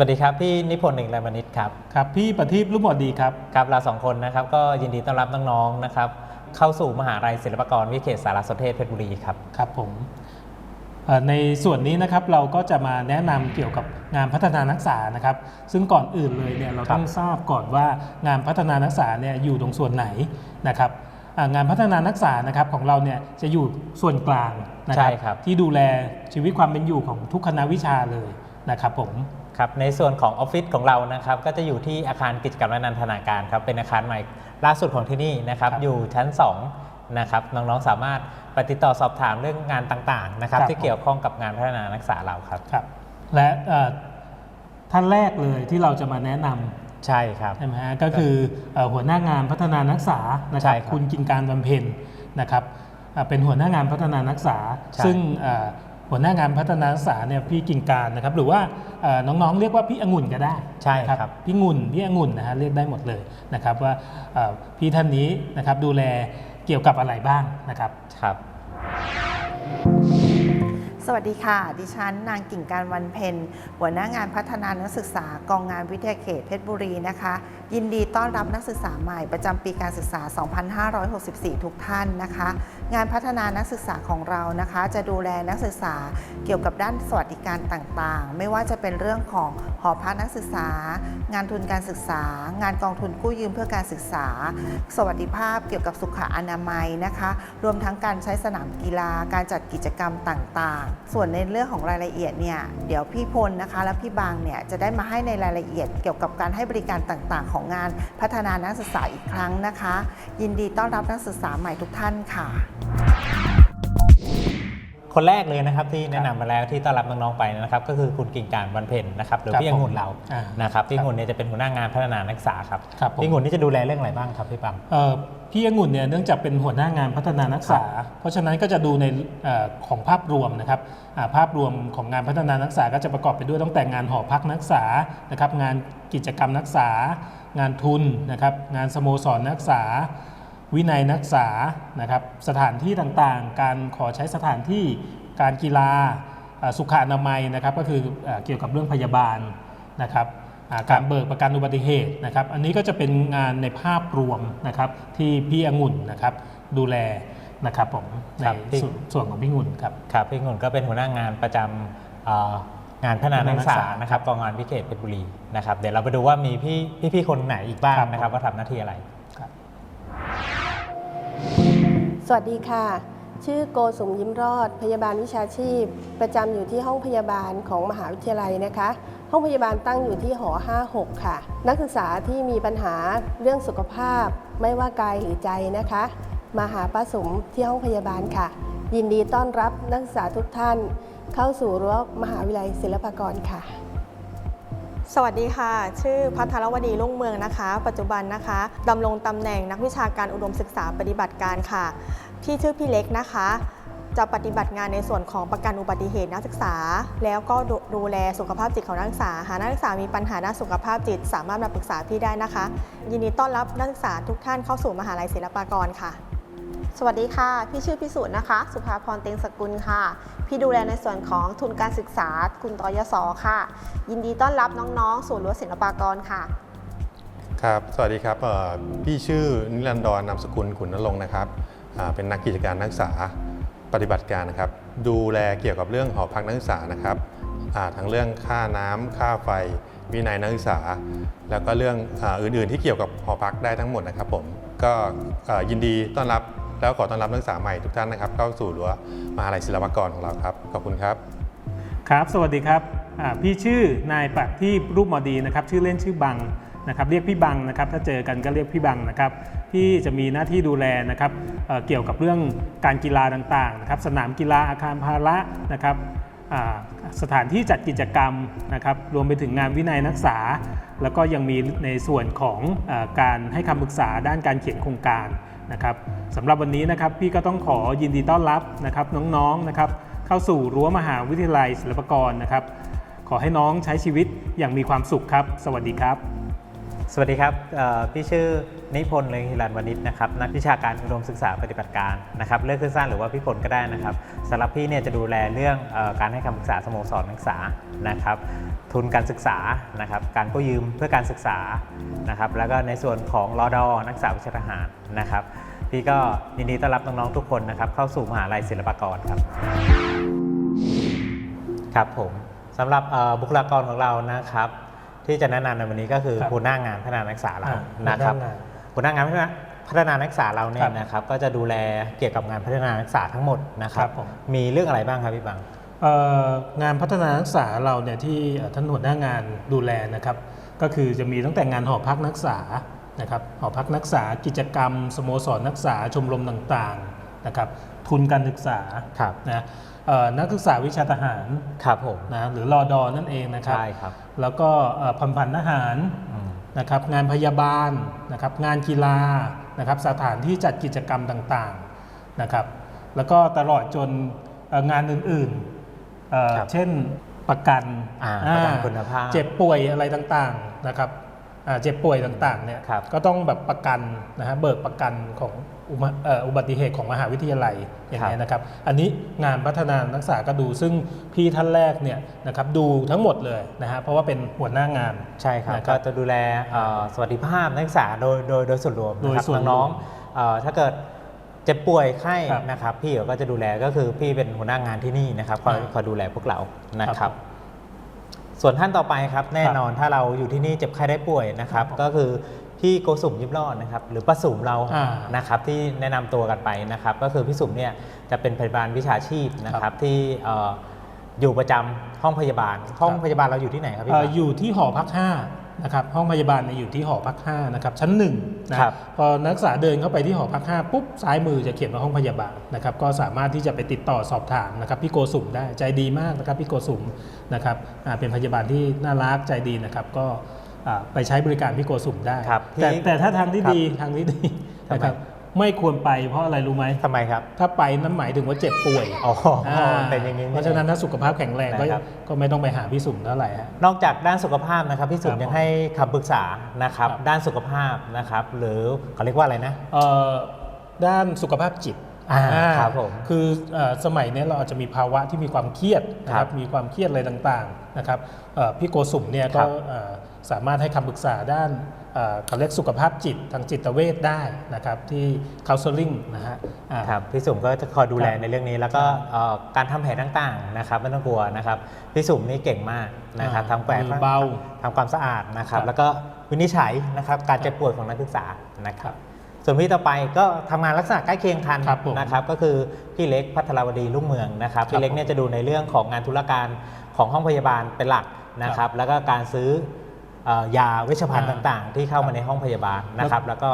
วัสดีครับ พี่นิพนธ์หนึ่งแรมนิตครับครับพี่ประทีปรูปหมวดดีครับครับเราสองคนนะครับก็ยินดีต้อนรับน้องๆนะครับ เข้าสู่มหาลัยศิลปากรวิเขตสารสนเทศเพชรบุรีครับครับผมเอ่อในส่วนนี้นะครับเราก็จะมาแนะนำเกี่ยวกับงานพัฒนานักศึกษานะครับ ซึ่งก่อนอื่นเลยเนี่ยเราครับต้องทราบก่อนว่างานพัฒนานักศึกษาเนี่ยอยู่ตรงส่วนไหนนะครับอ่างานพัฒนานักศึกษานะครับของเราเนี่ยจะอยู่ส่วนกลางนะคใช่รับครับที่ดูแลชีวิตความเป็นอยู่ของทุกคณะวิชาเลยนะครับผม ครับในส่วนของออฟฟิศของเรานะครับก็จะอยู่ที่อาคารกิจกรรมและนันทนาการครับเป็นอาคารใหม่ล่าสุดของที่นี่นะครับครับอยู่ชั้น 2 นะครับน้องๆสามารถไปติดต่อสอบถามเรื่องงานต่างๆนะครับครับ ที่เกี่ยวข้องกับงานพัฒนานักศึกษาเราครับ ครับ และเอ่อท่านแรกเลยที่เราจะมาแนะนำใช่ครับใช่ไหมฮะก็คือเอ่อหัวหน้างานพัฒนานักศึกษานะคใช่รับครับคุณกินการบำเพ็ญนะครับอ่าเป็นหัวหน้างานพัฒนานักศึกษา ใช่ ซึ่งเอ่อ หัวหน้างานพัฒนานักศึกษาเนี่ยพี่กินการนะครับหรือว่าเอ่อน้องๆ เรียกว่าพี่องุ่นก็ได้ใช่นะครับพี่งุ่นพี่องุ่นนะฮะเรียกได้หมดเลยนะครับว่าเอ่อพี่ท่านนี้นะครับดูแลเกี่ยวกับอะไรบ้างนะครับครับส วัสดีค่ะ ดิฉันนางกิ่งการวันเพ็ญหัวหน้างานพัฒนานักศึกษากองงานวิทยาเขตเพชรบุรีนะคะ ยินดีต้อนรับนักศึกษาใหม่ประจำปีการศึกษา 2564 ทุกท่านนะคะ งานพัฒนานักศึกษาของเรานะคะ จะดูแลนักศึกษาเกี่ยวกับด้านสวัสดิการต่างๆ ไม่ว่าจะเป็นเรื่องของหอพักนักศึกษา งานทุนการศึกษา งานกองทุนกู้ยืมเพื่อการศึกษา สวัสดิภาพเกี่ยวกับสุขอนามัยนะคะ รวมทั้งการใช้สนามกีฬาการจัดกิจกรรมต่างๆส่วนในเรื่องของรายละเอียดเนี่ยเดี๋ยวพี่พลนะคะ และพี่บางเนี่ยจะได้มาให้ในรายละเอียดเกี่ยวกับการให้บริการต่างๆ ของงานพัฒนานักศึกษาอีกครั้งนะคะ ยินดีต้อนรับนักศึกษาใหม่ทุกท่านค่ะ คนแรกเลยนะครับที่แนะนำมาแล้วที่ต้อนรับน้องๆไปนะครับ ก็คือคุณกิ่งการวันเพ็ญนะครับหรือครับพี่องุ่นเราอ่านะครับพี่ครับองุ่นเนี่ยจะเป็นหัวหน้างานพัฒนานักศึกษาครับครับผมพี่องุ่นนี่จะดูแลเรื่องอะไรบ้างครับพี่ปั๊มเอ่อพี่องุ่นเนี่ยเนื่องจากเป็นหัวหน้างานพัฒนานักศึกษา เพราะฉะนั้นก็จะดูในเอ่อของภาพรวมนะครับอ่าภาพรวมของงานพัฒนานักศึกษาก็จะประกอบไปด้วยตั้งแต่งานหอพักนักศึกษานะครับงานกิจกรรมนักศึกษา งานทุนนะครับงานสโมสรนักศึกษา วินัยนักศึกษานะครับสถานที่ต่างๆ การขอใช้สถานที่การกีฬาอ่าสุขอนามัยนะครับก็คืออ่าเกี่ยวกับเรื่องพยาบาลนะครับอ่าการเบิกประกันอุบัติเหตุนะครับ อันนี้ก็จะเป็นงานในภาพรวมนะครับที่พี่องุ่นนะครับดูแลนะครับผมในครับพี่ส่วนส่วนของพี่องุ่นครับครับพี่องุ่นก็เป็นหัวหน้างานประจำเอ่องานพัฒนานักศึกษานะครับกองงานพิเขตเพชรบุรีนะครับเดี๋ยวเราไปดูว่ามีพี่พี่ๆคนไหนอีกบ้างครับนะครับว่าทำหน้าที่อะไร สวัสดีค่ะ ชื่อโกสุมยิ้มรอด พยาบาลวิชาชีพ ประจำอยู่ที่ห้องพยาบาลของมหาวิทยาลัยนะคะ ห้องพยาบาลตั้งอยู่ที่หอ 56 ค่ะ นักศึกษาที่มีปัญหาเรื่องสุขภาพ ไม่ว่ากายหรือใจนะคะ มาหาป้าสมที่ห้องพยาบาลค่ะ ยินดีต้อนรับนักศึกษาทุกท่าน เข้าสู่รั้วมหาวิทยาลัยศิลปากรค่ะ สวัสดีค่ะ ชื่อพัทรวดีรุ่งเมืองนะคะ ปัจจุบันนะคะดำรงตำแหน่งนักวิชาการอุดมศึกษาปฏิบัติการค่ะ พี่ชื่อพี่เล็กนะคะ จะปฏิบัติงานในส่วนของประกันอุบัติเหตุนักศึกษา แล้วก็ดูดูแลสุขภาพจิตของนักศึกษา หากนักศึกษามีปัญหาด้านสุขภาพจิต สามารถมาปรึกษาพี่ได้นะคะ ยินดีต้อนรับนักศึกษาทุกท่านเข้าสู่มหาลัยศิลปากรค่ะ สวัสดีค่ะ พี่ชื่อพิสูจน์นะคะ สุภาพรเต็งสกุลค่ะ พี่ดูแลในส่วนของทุนการศึกษากลุ่มตยศค่ะ ยินดีต้อนรับน้องๆ สู่รั้วศิลปากรค่ะ ครับ สวัสดีครับพี่ชื่อนิรันดรนามสกุลขุนนรงค์นะครับ เป็นนักกิจการนักศึกษาปฏิบัติการนะครับ ดูแลเกี่ยวกับเรื่องหอพักนักศึกษานะครับทั้งเรื่องค่าน้ำค่าไฟ วินัยนักศึกษา แล้วก็เรื่องออื่นๆ ที่เกี่ยวกับหอพักได้ทั้งหมดนะครับผม ก็ยินดีต้อนรับ แล้วขอต้อนรับนักศึกษาใหม่ทุกท่านนะครับเข้าสู่รั้วมหาลัยศิลปากรของเราครับ ขอบคุณครับ ครับ สวัสดีครับพี่ชื่อนายปักที่รูปมอดีนะครับ ชื่อเล่นชื่อบังนะครับเรียกพี่บังนะครับ ถ้าเจอกันก็เรียกพี่บังนะครับพี่จะมีหน้าที่ดูแลนะครับเเกี่ยวกับเรื่องการกีฬาต่างๆนะครับสนามกีฬาอาคารพาระนะครับสถานที่จัดกิจกรรมนะครับรวมไปถึงงานวินัยนักศึกษา แล้วก็ยังมีในส่วนของอการให้คำปรึกษาด้านการเขียนโครงการ นะครับสำหรับวันนี้นะครับพี่ก็ต้องขอยินดีต้อนรับนะครับน้องๆนะครับเข้าสู่รั้วมหาวิทยาลัยศิลปากรนะครับ ขอให้น้องใช้ชีวิตอย่างมีความสุขครับ สวัสดีครับ สวัสดีครับพี่ชื่อ นิพนธ์เลืองฮิรันวณิชนะครับนักวิชาการอุดมศึกษาปฏิบัติการนะครับเลือกขึ้นสั้นหรือว่าพี่พลก็ได้นะครับสำหรับพี่เนี่ยจะดูแลเรื่องเออการให้คำปรึกษาสโมสรนักศึกษานะครับทุนการศึกษานะครับการกู้ยืมเพื่อการศึกษานะครับแล้วก็ในส่วนของรอดอนักศึกษาวิชาทหารนะครับพี่ก็ยินดีต้อนรับน้องๆทุกคนนะครับเข้าสู่มหาลัยศิลปากรครับครับผมสำหรับเอ่อบุคลากรของเรานะครับที่จะแนะนำในวันนี้ก็คือครับหัวหน้างานพัฒนานักศึกษาเราอ่านะครับ หัวหน้างานหัวหน้างานพัฒนาพัฒนานักศึกษาเราเนี่ครัยบนะครับก็จะดูแลเกี่ยวกับงานพัฒนานักศึกษาทั้งหมดนะครัครับบผมมีเรื่องอะไรบ้างครับพี่บังเอ่องานพัฒนานักศึกษาเราเนี่ยที่เอ่อท่านหัวหน้างานดูแลนะครับ ก็คือจะมีตั้งแต่งานหอพักนักศึกษานะครับหอพักนักศึกษากิจกรรม สโมสรนักศึกษาชมรมต่างๆนะครับทุนการศึกษาครับนะเอ่อนักศึกษาวิชาทหารครับผมนะหรือรอดอนั่นเองนะครับใช่ครับแล้วก็เอ่อพันพันทหารอืม นะครับงานพยาบาลนะครับงานกีฬานะครับสถานที่จัดกิจกรรมต่างๆนะครับแล้วก็ตลอดจนเอ่องานอื่นๆเอ่อครับเช่นประกันอ่าอ่าประกันคุณภาพ เจ็บป่วยอะไรต่างๆนะครับอ่า เจ็บป่วยต่างๆเนี่ยครับก็ต้องแบบประกันนะฮะเบิกประกันของอุบัเอ่ออุบัติเหตุของมหาวิทยาลัยอย่างนี้ยนะครับ อันนี้งานพัฒนานักศึกษาก็ดูซึ่งพี่ท่านแรกเนี่ยนะครับดูทั้งหมดเลยนะฮะเพราะว่าเป็นหัวหน้างานใช่ครับนะคก็รับจะดูแลเอ่อสวัสดิภาพนักศึกษาโดยโดยโดยส่วนรวมโดยนะครับส่วนรวมน้องๆเอ่อถ้าเกิดเจ็บป่วยไข้ครับนะครับ พี่ก็จะดูแลก็คือพี่เป็นหัวหน้างานที่นี่นะครับคอยอ่าคอยดูแลพวกเรานะคครัรับบ ส่วนท่านต่อไปครับแน่นอนถ้าเราอยู่ที่นี่เจ็บไข้ได้ป่วยนะครับครับก็คือพี่โกสุมยิบรอดนะครับหรือป้าสุมเราอ่านะครับที่แนะนำตัวกันไปนะครับ ก็คือพี่สุมเนี่ยจะเป็นพยาบาลวิชาชีพนะคครัรับบที่เอ่ออยู่ประจำห้องพยาบาล ห้องพยาบาลเราอยู่ที่ไหนครับพี่เอ่อปั๊บอยู่ที่หอพัก5นะครับห้องพยาบาลเนี่ยอยู่ที่หอพัก5นะครับชั้น1นะครับพอนักศึกษาเดินเข้าไปที่หอพัก5ปุ๊บซ้ายมือจะเขียนว่าห้องพยาบาลนะครับก็สามารถที่จะไปติดต่อสอบถามนะครับพี่โกสุมได้ใจดีมากนะครับพี่โกสุมนะครับอ่าเป็นพยาบาลที่น่ารักใจดีนะครับก็อ่าไปใช้บริการพี่โกสุมได้ครับแต่พี่แต่ถ้าทางที่ครับดีทางที่ดีทำไมนะครับ ไม่ควรไปเพราะอะไรรู้ไหมทำไมครับ ถ้าไปนั่นหมายถึงว่าเจ็บป่วยอ๋ออ่าเป็นอย่างนี้เพราะฉะนั้นถ้าสุขภาพแข็งแรงก็นะครับก็ไม่ต้องไปหาพี่สุมเท่าไหร่ฮะนอกจากด้านสุขภาพนะครับพี่สุครัมบยังให้คำปรึกษานะครับครับด้านสุขภาพนะครับ หรือเขาเรียกว่าอะไรนะเอ่อด้านสุขภาพจิตอ่าอ่าครับผมคือเอ่อสมัยนี้เราอาจจะมีภาวะที่มีความเครียดนะคครัรับบมีความเครียดอะไรต่างๆนะครับเอ่อพี่โกสุมเนี่ยครัก็บเอ่อ สามารถให้คำปรึกษาด้านเอ่อเขาเรียกสุขภาพจิตทางจิตเวชได้นะครับที่ counseling นะฮะอ่าครับพี่สุมก็จะคอยดูแลครับในเรื่องนี้ แล้วก็เอ่อการทำแผลต่างๆนะครับไม่ต้องกลัวนะครับพี่สุมนี่เก่งมากนะครับอ่าทำแผลมือเบาทำความสะอาดนะครับครับแล้วก็วินิจฉัยนะครับการเจ็บป่วยของนักศึกษานะครับส่วนพี่ต่อไปก็ทำงานลักษณะใกล้เคียงกันครับผมนะครับก็คือพี่เล็กพัทรวดีรุ่งเมืองนะครับครับพี่เล็กเนี่ยจะดูในเรื่องของงานธุรการของห้องพยาบาลเป็นหลักนะคครัรับบแล้วก็การซื้อเอ่อ ยาเวชภัณฑ์อ่าต่างๆ ที่เข้ามาในห้องพยาบาลนะครับ แล้วก็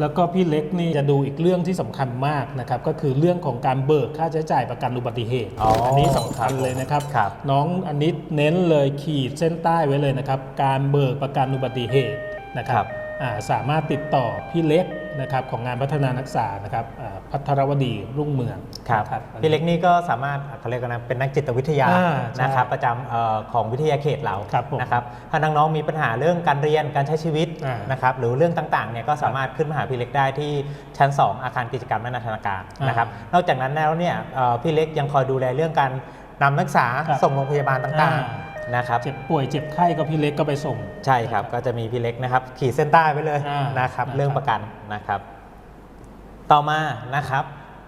แล้วก็พี่เล็กนี่จะดูอีกเรื่องที่สำคัญมากนะครับก็คือเรื่องของการเบิกค่าใช้จ่ายประกันอุบัติเหตุอ๋ออันนี้สำคัญเลยนะครับครับน้องอันนี้เน้นเลยขีดเส้นใต้ไว้เลยนะครับ การเบิกประกันอุบัติเหตุนะคครัรับบอ่า สามารถติดต่อพี่เล็กนะครับของงานพัฒนานักศึกษานะครับอ่าพัทรวดีรุ่งเมืองครับนะพี่เล็กนี่ก็สามารถเขาเรียกกันนะเป็นนักจิตวิทยาอ่าใช่นะครับประจำเอ่อของวิทยาเขตเราครับผมนะครับถ้าน้องๆมีปัญหาเรื่องการเรียนการใช้ชีวิตอ่านนะครับหรือเรื่องต่างๆเนี่ยก็สามารถขึ้นมาหาพี่เล็กได้ที่ชั้น 2 อาคารกิจกรรมและนันทนาการอ่านนะครับนอกจากนั้นแล้วเนี่ยเอ่อพี่เล็กยังคอยดูแลเรื่องการนำนักศึกษาครับส่งโรงพยาบาลต่างอ่าๆ นะครับ เจ็บป่วยเจ็บไข้ก็พี่เล็กก็ไปส่ง ใช่ครับ ก็จะมีพี่เล็กนะครับ ขีดเส้นใต้ไว้เลยอ่านนะครับ นะครับ เรื่องประกันนะครับ ต่อมานะครับ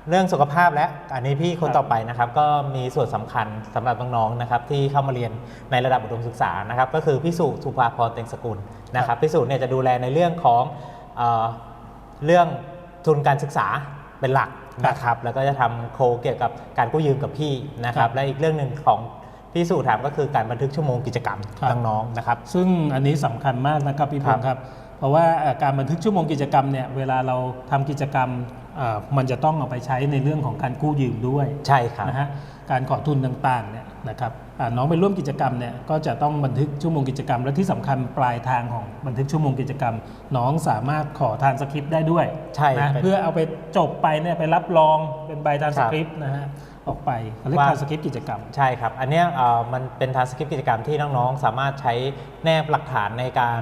เรื่องสุขภาพและอันนี้พี่คนครับต่อไปนะครับ ก็มีส่วนสำคัญสำหรับน้องๆนะครับ ที่เข้ามาเรียนในระดับอุดมศึกษานะครับ ก็คือพี่สุสุภาพรเต็งสกุลนะครับพี่สุเนี่ยจะดูแลในเรื่องของเออเรื่องทุนการศึกษาเป็นหลักนะครับ แล้วก็จะทำโคเกี่ยวกับการกู้ยืมกับพี่นะคครัรับบและอีกเรื่องหนึ่งของ พี่สุถามก็คือการบันทึกชั่วโมงกิจกรรมครับ น้องๆนะครับ ซึ่งอันนี้สำคัญมากนะครับพี่พครังบศ์ครับ เพราะว่าเอ่อการบันทึกชั่วโมงกิจกรรมเนี่ยเวลาเราทำกิจกรรมเอ่อมันจะต้องเอาไปใช้ในเรื่องของการกู้ยืมด้วยใช่ครับ นะฮะการขอทุนต่างๆเนี่ยนะครับอ่าน้องไปร่วมกิจกรรมเนี่ยก็จะต้องบันทึกชั่วโมงกิจกรรม และที่สำคัญปลายทางของบันทึกชั่วโมงกิจกรรม น้องสามารถขอทานสคริปต์ได้ด้วยใช่นะเป็น เพื่อเอาไปจบไปเนี่ยไปรับรองเป็นใบทานคสรับคริปต์นะฮะ ออกไปเขาเรียกว่า ทานสคริปต์กิจกรรม ใช่ครับ อันเนี้ยเอ่อมันเป็นทางสคริปต์กิจกรรมที่น้องๆ สามารถใช้แนบหลักฐานในการ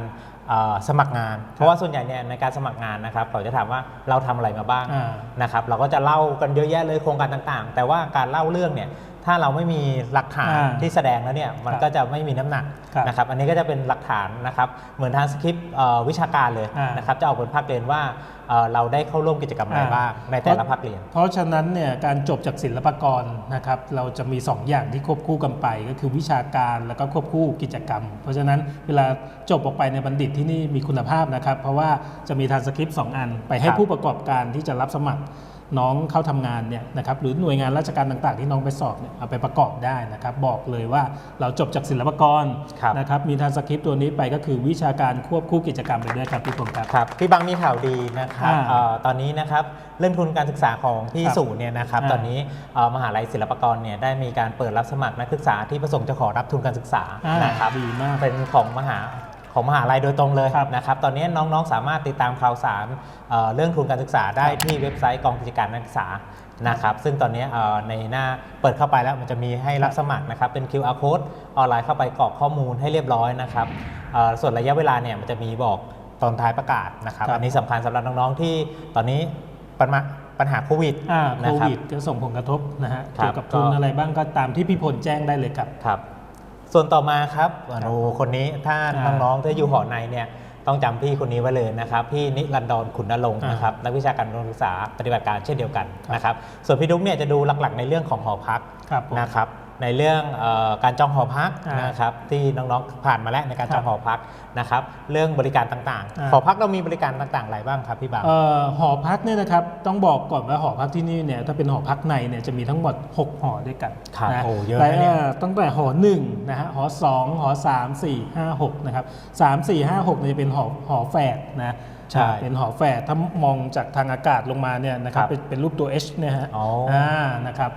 เอ่อสมัครงาน เพราะว่าส่วนใหญ่เนี่ยในการสมัครงานนะครับเขาจะถามว่าเราทำอะไรมาบ้างอ่านะครับ เราก็จะเล่ากันเยอะแยะเลยโครงการต่างๆ แต่ว่าการเล่าเรื่องเนี่ย ถ้าเราไม่มีหลักฐานอ่าที่แสดงแล้วเนี่ยมันครับก็จะไม่มีน้ำหนักครับนะครับอันนี้ก็จะเป็นหลักฐานนะครับเหมือนทางสคริปต์เอ่อวิชาการเลยอ่านนะครับจะออกเป็นภาคเรียนว่าเอ่อเราได้เข้าร่วมกิจกรรมอะไรอ่าบ้างในแต่ละภาคเรียน เพราะฉะนั้นเนี่ยการจบจากศิลปากรนะครับเราจะมี 2 อย่างที่ควบคู่กันไป ก็คือวิชาการแล้วก็ควบคู่กิจกรรม เพราะฉะนั้นเวลาจบออกไปในบัณฑิตที่นี่มีคุณภาพนะครับ เพราะว่าจะมีทานสคริปต์2อัน ไปให้ครับผู้ประกอบการที่จะรับสมัคร น้องเข้าทำงานเนี่ยนะครับหรือหน่วยงานราชการต่าง ๆ ที่น้องไปสอบเนี่ยเอาไปประกอบได้นะครับ บอกเลยว่าเราจบจากศิลปากรครับนะครับมีทานสคริปต์ตัวนี้ไปก็คือวิชาการควบคู่กิจกรรมไปด้วยครับพี่พงศ์ครับครับพี่บังมีข่าวดีนะครับอ่าเอ่อตอนนี้นะครับเรื่องทุนการศึกษาของพี่ครับสู่เนี่ยนะครับอ่าตอนนี้เอ่อมหาลัยศิลปากรเนี่ยได้มีการเปิดรับสมัครนักศึกษาที่ประสงค์จะขอรับทุนการศึกษาอ่านนะครับดีมากเป็นของมหา ของมหาลัยโดยตรงเลยครับนะครับ ตอนนี้น้องๆ สามารถติดตามข่าวสารเอ่อเรื่องทุนการศึกษาได้ที่เว็บไซต์กองกิจการนักศึกษานะครับ ซึ่งตอนนี้เอ่อในหน้าเปิดเข้าไปแล้วมันจะมีให้รับสมัครนะครับ เป็น QR code ออนไลน์เข้าไปกรอกข้อมูลให้เรียบร้อยนะครับเอ่อส่วนระยะเวลาเนี่ยมันจะมีบอกตอนท้ายประกาศนะครับครับอันนี้สำคัญสำหรับน้องๆที่ตอนนี้ปัญหาปัญหาโควิดอ่านะโคครับวิดก็ส่งผลกระทบนะฮะครับเกี่ยวกับทุนก็อะไรบ้างก็ตามที่พี่พลแจ้งได้เลยครับครับ ส่วนต่อมาครับอนุคนนี้ถ้าอ่าน้องๆที่อยู่หอในเนี่ยต้องจำพี่คนนี้ไว้เลยนะครับ พี่นิรันดรขุนนรงค์อ่านนะครับนักวิชาการอุดมศึกษาปฏิบัติการเช่นเดียวกันครับนะครับ ส่วนพี่ดุ๊กเนี่ยจะดูหลักๆในเรื่องของหอพักครับผมนะครับ ในเรื่องเออการจองหอพักอ่านนะครับที่น้องๆผ่านมาแล้วในการจองครับหอพักนะครับเรื่องบริการต่างอ่าๆหอพักเรามีบริการต่างๆอะไรบ้างครับพี่บางเอ่อหอพักเนี่ยนะครับต้องบอกก่อนว่าหอพักที่นี่เนี่ยถ้าเป็นหอพักในเนี่ยจะมีทั้งหมด 6 หอด้วยกันครับนะโอ้เยอะแต่นะเนี่ยอ่อตั้งแต่หอ1นะฮะหอ2หอ3 4 5 6นะครับ3 4 5 6เนี่ยจะเป็นหอหอแฝดนะใช่เป็นหอแฝดถ้ามองจากทางอากาศลงมาเนี่ยนะครับครับเป็นเป็นรูปตัว H เนี่ยฮะอ๋ออ่านะครับ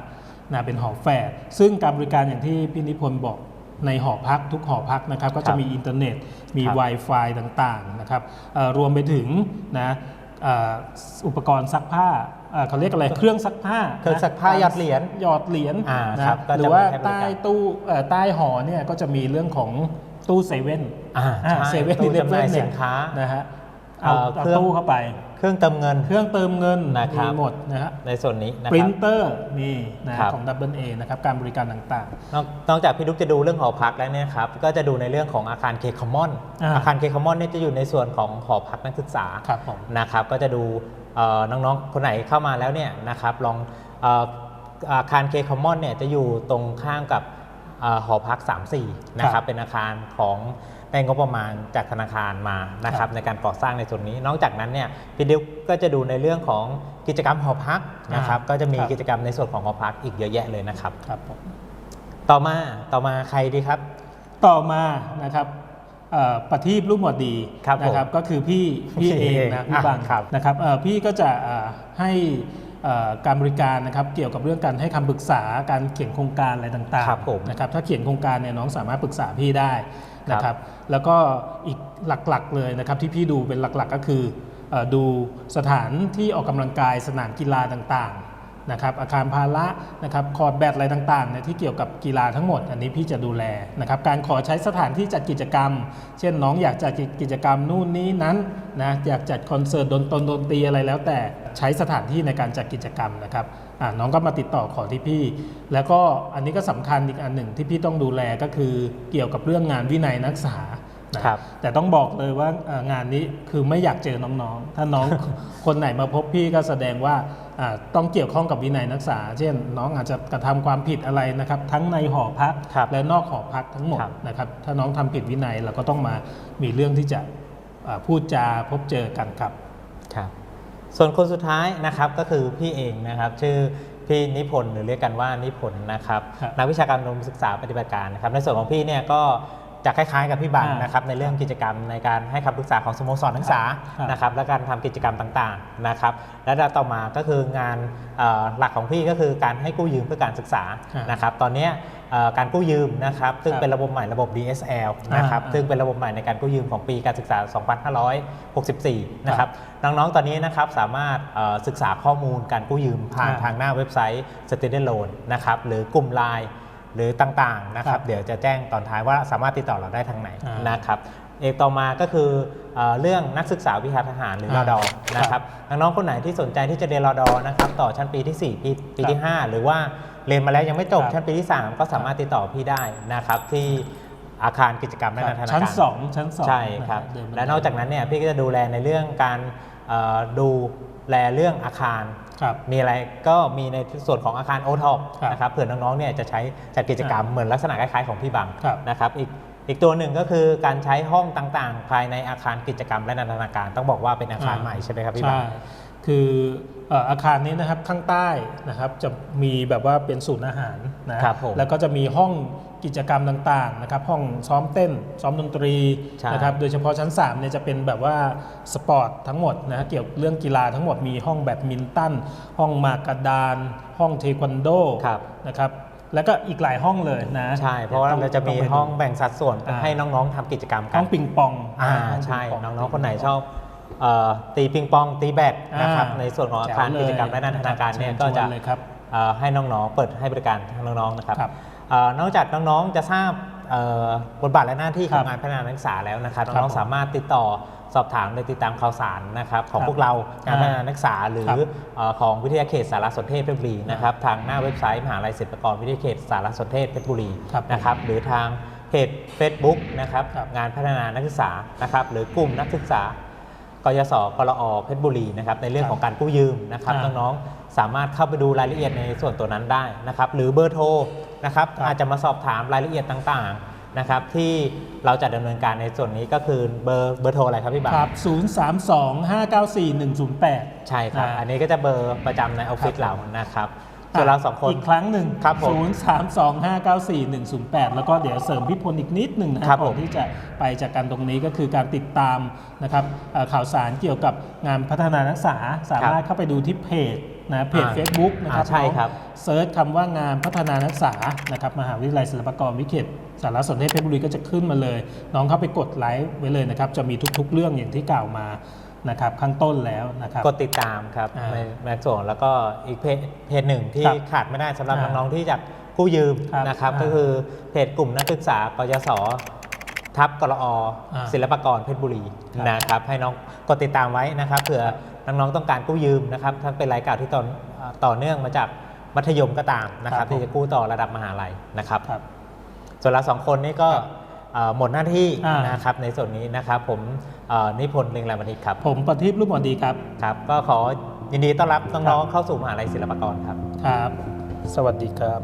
นะเป็นหอแฝดซึ่งการบริการอย่างที่พี่นิพนธ์บอกในหอพักทุกหอพักนะครับ ก็ครัจะบมีอินเทอร์เน็ต มีครับ Wi-Fi ต่างๆนะครับเอ่อรวมไปถึงนะเอ่ออุปกรณ์ซักผ้าเอ่อเขาเรียกอะไรเครื่องซักผ้าเครื่องซักผ้านะหยอดเหรียญหยอดเหรียญอ่านะครับก็จะหรือว่ามีให้บริการใต้ตู้เอ่อใต้หอเนี่ยก็จะมีเรื่องของตู้เซเว่นอ่าใช่เซเว่นตู้อีเลฟจำหเว่น่ายนสินค้านะฮะเอาเอ่อเอาเครื่องตู้เข้าไป เครื่องเติมเงิน เครื่องเติมเงินนะครับมีหมดนะฮะในส่วนนี้นะปริครับ นเตอร์มีนะครับ ของ Double A นะครับการบริการต่าง นอกนอกจากพี่ดุ๊กจะดูเรื่องหอพักแล้วเนี่ยครับก็จะดูในเรื่องของอาคารเคคอมมอนอ่า อาคารเคคอมมอนเนี่ยจะอยู่ในส่วนของหอพักนักศึกษา ๆ ครับผม นะครับก็จะดูเอ่อน้องๆ คนไหนเข้ามาแล้วเนี่ยนะครับลองเอ่ออาคารเคคอมมอนเนี่ยจะอยู่ตรงข้ามกับเอ่อหอพัก 3-4นะคครัรับบเป็นอาคารของ ได้งบประมาณจากธนาคารมานะคครัรับบในการก่อสร้างในส่วนนี้ นอกจากนั้นเนี่ยพี่ดิวก็จะดูในเรื่องของกิจกรรมหอพักนะครับอ่าก็จะมีครับกิจกรรมในส่วนของหอพักอีกเยอะแยะเลยนะครับครับผมต่อมาต่อมาใครดีครับ ต่อมานะครับเอ่อประทีปลูกหมวดดีครับผมนะครับก็คือพี่พี่พี่เองเองนะพี่อะบังครับนะครับเอ่อพี่ก็จะเอ่อให้เอ่อการบริการนะครับเกี่ยวกับเรื่องการให้คำปรึกษาการเขียนโครงการอะไรต่างครับผมๆนะครับถ้าเขียนโครงการเนี่ยน้องสามารถปรึกษาพี่ได้ นะคครัรับบแล้วก็อีกหลักๆเลยนะครับที่พี่ดูเป็นหลักๆก็คือเอ่อดูสถานที่ออกกำลังกายสนามกีฬาต่างๆ นะครับอาคารพาระนะครับคอร์ดแบดอะไรต่างๆเนี่ยที่เกี่ยวกับกีฬาทั้งหมด อันนี้พี่จะดูแลนะครับการขอใช้สถานที่จัดกิจกรรม เช่นน้องอยากจัดกิจกรรมนู่นนี้นั้นนะอยากจัดคอนเสิร์ตดนตรีดนตรีอะไรแล้วแต่ใช้สถานที่ในการจัดกิจกรรมนะครับอ่าน้องก็มาติดต่อขอที่พี่ แล้วก็อันนี้ก็สำคัญอีกอันหนึ่งที่พี่ต้องดูแลก็คือเกี่ยวกับเรื่องงานวินัยนักศึกษานะครับแต่ต้องบอกเลยว่าเอ่องานนี้คือไม่อยากเจอน้องๆ ถ้าน้องคนไหนมาพบพี่ก็แสดงว่าอ่า ต้องเกี่ยวข้องกับวินัยนักศึกษา เช่น น้องอาจจะกระทำความผิดอะไรนะครับ ทั้งในหอพักครับและนอกหอพักทั้งหมดครับนะครับ ถ้าน้องทำผิดวินัยเราก็ต้องมามีเรื่องที่จะอ่าพูดจาพบเจอกันครับครับ ส่วนคนสุดท้ายนะครับก็คือพี่เองนะครับ ชื่อพี่นิพนธ์หรือเรียกกันว่านิพนธ์นะครับครับนักวิชาการอุดมศึกษาปฏิบัติการนะครับในส่วนของพี่เนี่ยก็ จะคล้ายๆกับพี่บังอ่านนะครับในเรื่องกิจกรรมในการให้คำปรึกษาของสโมสรนักศึกษาครับนะครับและการทำกิจกรรมต่างๆนะครับและต่อมาก็คืองานเอ่อหลักของพี่ก็คือการให้กู้ยืมเพื่อการศึกษาครับนะครับตอนเนี้ยเอ่อการกู้ยืมนะครับซึ่งครับเป็นระบบใหม่ระบบ DSL นะครับอ่าซึ่งเป็นระบบใหม่ในการกู้ยืมของปีการศึกษา 2564 นะครับน้องๆ ตอนนี้นะครับสามารถเอ่อศึกษาข้อมูลการกู้ยืมผ่านครับทางหน้าเว็บไซต์ Student Loan นะครับหรือกลุ่ม Line หรือต่างๆนะคครัรับบเดี๋ยวจะแจ้งตอนท้ายว่าสามารถติดต่อเราได้ทางไหนอ่านนะครับเอกต่อมาก็คือเอ่อเรื่องนักศึกษาวิชาทหารหรือรอดอครับนะครับน้องๆคนไหนที่สนใจที่จะเรียนรอดอนะครับต่อชั้นปีที่ 4 ปีปีที่ 5 หรือว่าเรียนมาแล้วยังไม่จบครับชั้นปีที่ 3 ก็สามารถติดต่อพี่ได้นะครับที่อาคารกิจกรรมและนันทนาการชั้น 2 ชั้น 2 ใช่ครับเดินบัไดและนอกจากนั้นเนี่ยพี่ก็จะดูแลในเรื่องการเอ่อดูแลเรื่องอาคารครับ มีอะไรก็มีในส่วนของอาคารโอท็อปครับนะครับเผื่อน้องๆเนี่ยจะใช้จัดกิจกรรมเหมือนลักษณะคล้ายๆของพี่บังครับนะครับอีกอีกตัวหนึ่งก็คือการใช้ห้องต่างๆ ภายในอาคารกิจกรรมและนันทนาการ ต้องบอกว่าเป็นอาคารใหม่ใช่ไหมครับพี่บังใช่คือเอ่ออาคารนี้นะครับข้างใต้นะครับจะมีแบบว่าเป็นศูนย์อาหารนะครับผมแล้วก็จะมีห้อง กิจกรรมต่างๆนะครับห้องซ้อมเต้น ซ้อมดนตรีใช่ นะครับโดยเฉพาะชั้น3เนี่ยจะเป็นแบบว่าสปอร์ตทั้งหมดนะฮะเกี่ยวกับเรื่องกีฬาทั้งหมดมีห้องแบดมินตัน ห้องหมากกระดาน ห้องเทควันโดครับ นะครับแล้วก็อีกหลายห้องเลยนะใช่ เพราะว่าต้องเราจะมีต้ไปดูห้องแบ่งสัดส่วนอ่าให้น้องๆทำกิจกรรมกัห้น องปิงปองอ่าห้ใช่ ปิป น้องๆ คนไหนชอบเอ่อตีปิงปองตีแบดนะครับอ่า ในส่วนของอาคารแจ๋วเลยกิจกรรมและนันทนาการเนี่ยนะครับก็จะเชิญชวนเลยครับ เอ่อให้น้องๆ เปิดให้บริการทางน้องๆนะครับครับเอ่อ นอกจากน้องๆจะทราบเอ่อบทบาทและหน้าที่ขครัองบงานพัฒนานักศึกษาแล้วนะครับครับน้องผมๆสามารถติดต่อสอบถามหรือติดตามข่าวสารนะครับของครับพวกเรางานอ่าพัฒนานักศึกษาหรือครับเอ่อของวิทยาเขตสารสนเทศเพชรบุรีนะครับทางหน้าเว็บไซต์มหาลัยศิลปากรวิทยาเขตสารสนเทศเพชรบุรีครับนะครับหรือทางเพจ Facebook นะครับครับงานพัฒนานักศึกษานะครับหรือกลุ่มนักศึกษา กยศกรอเพชรบุรีนะครับในเรื่องของการกู้ยืมนะครับอ่าน้องๆสามารถเข้าไปดูรายละเอียดในส่วนตัวนั้นได้นะครับหรือเบอร์โทรนะครับครับอาจจะมาสอบถามรายละเอียดต่างๆนะครับที่เราจะดำเนินการในส่วนนี้ก็คือเบอร์เบอร์โทรอะไรครับพี่บาครับ 032-594-108 ใช่ครับนะอันนี้ก็จะเบอร์ประจำในออฟฟิศครับเรานะครับ ส่วนเราสองคนอีกครั้งหนึ่งครับผม032-594-108 แล้วก็เดี๋ยวเสริมพี่พลอีกนิดหนึ่งนะคครัรับบก่อนผมที่จะไปจากกันตรงนี้ก็คือการติดตามนะครับเอ่อข่าวสารเกี่ยวกับงานพัฒนานักศึกษาสามารถเข้าไปดูที่เพจนะเพจ อ่า Facebook นะครับอ่าใช่ครับ เซิร์ชคำว่างานพัฒนานักศึกษานะครับมหาวิทยาลัยศิลปากรวิเขตสารสนเทศเพชรบุรีก็จะขึ้นมาเลย น้องเข้าไปกดไลค์ไว้เลยนะครับ จะมีทุกๆเรื่องอย่างที่กล่าวมา นะครับข้างต้นแล้วนะครับ กดติดตามครับอ่าในในส่วนแล้วก็อีกเพจเพจหนึ่งที่ครับขาดไม่ได้สำหรับอ่าน้องๆที่จะกู้ยืมครับนะครับอ่าก็คือเพจกลุ่มนักศึกษากยศทับกรออ่าศิลปากรเพชรบุรีครับ นะครับให้น้องกดติดตามไว้นะครับเผื่อน้องๆต้องการกู้ยืมนะครับถ้าเป็นรายการที่ต่อเอ่อต่อเนื่องมาจากมัธยมก็ตามนะครับที่จะกู้ต่อระดับมหาลัยนะครับ ครับ ส่วนเราสองคนนี่ก็ครับเอ่อ หมดหน้าที่อ่าน นะครับในส่วนนี้นะครับผมเอ่อนิพนธ์เรืองแรมวณิชครับผมประทีปรูปหมอดีครับครับก็ขอยินดีต้อนรับครัน้องบๆเข้าสู่มหาลัยศิลปากรครับ ครับ สวัสดีครับ